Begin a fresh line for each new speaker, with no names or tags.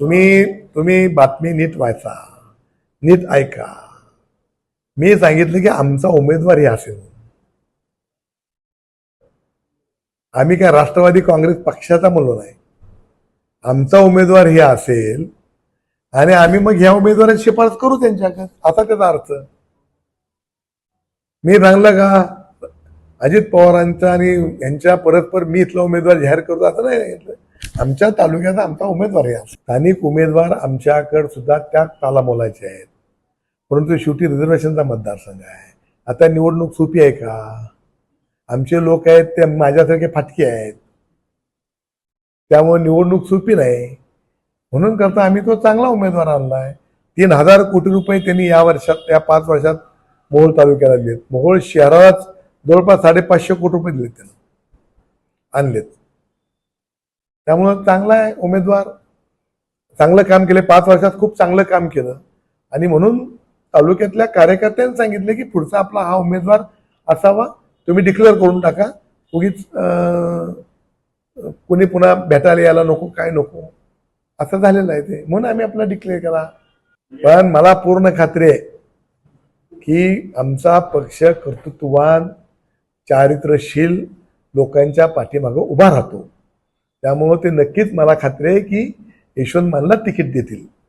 तुम्ही तुम्ही बातमी नीट वाचा नीट ऐका. मी सांगितलं की आमचा उमेदवार या असेल. आम्ही काय राष्ट्रवादी काँग्रेस पक्षाचा म्हणलो नाही. आमचा उमेदवार हे असेल आणि आम्ही मग ह्या उमेदवाराची शिफारस करू त्यांच्या असा त्याचा अर्थ. मी सांगलं का अजित पवारांचा आणि यांच्या परस्पर मी इथला उमेदवार जाहीर करतो असं नाही सांगितलं. आमच्या तालुक्याचा आमचा उमेदवार आहे. स्थानिक उमेदवार आमच्याकडे सुद्धा त्या तालामोलाचे आहेत. परंतु शेवटी रिझर्वेशनचा मतदारसंघ आहे. आता निवडणूक सोपी आहे का? आमचे लोक आहेत ते माझ्यासारखे फाटके आहेत. त्यामुळे निवडणूक सोपी नाही. म्हणून करता आम्ही तो चांगला उमेदवार आणलाय. तीन हजार कोटी रुपये त्यांनी या वर्षात या पाच वर्षात मोहोळ तालुक्याला दिलेत. मोहोळ शहरालाच जवळपास साडेपाचशे कोटी रुपये दिलेत त्यांना. आणलेत. त्यामुळं चांगला आहे उमेदवार. चांगलं काम केलं पाच वर्षात खूप चांगलं काम केलं. आणि म्हणून तालुक्यातल्या कार्यकर्त्यांनी सांगितलं की पुढचा आपला हा उमेदवार असावा. तुम्ही डिक्लेअर करून टाका. उगीच कुणी कोणी पुन्हा भेटायला यायला नको काय नको. असं झालेलं आहे ते. म्हणून आम्ही आपला डिक्लेअर करा पण मला पूर्ण खात्री आहे की आमचा पक्ष कर्तृत्ववान चारित्र्यशील लोकांच्या पाठीमागं उभा राहतो. त्यामुळं ते नक्कीच मला खात्री आहे की यशवंत मानला तिकीट देतील.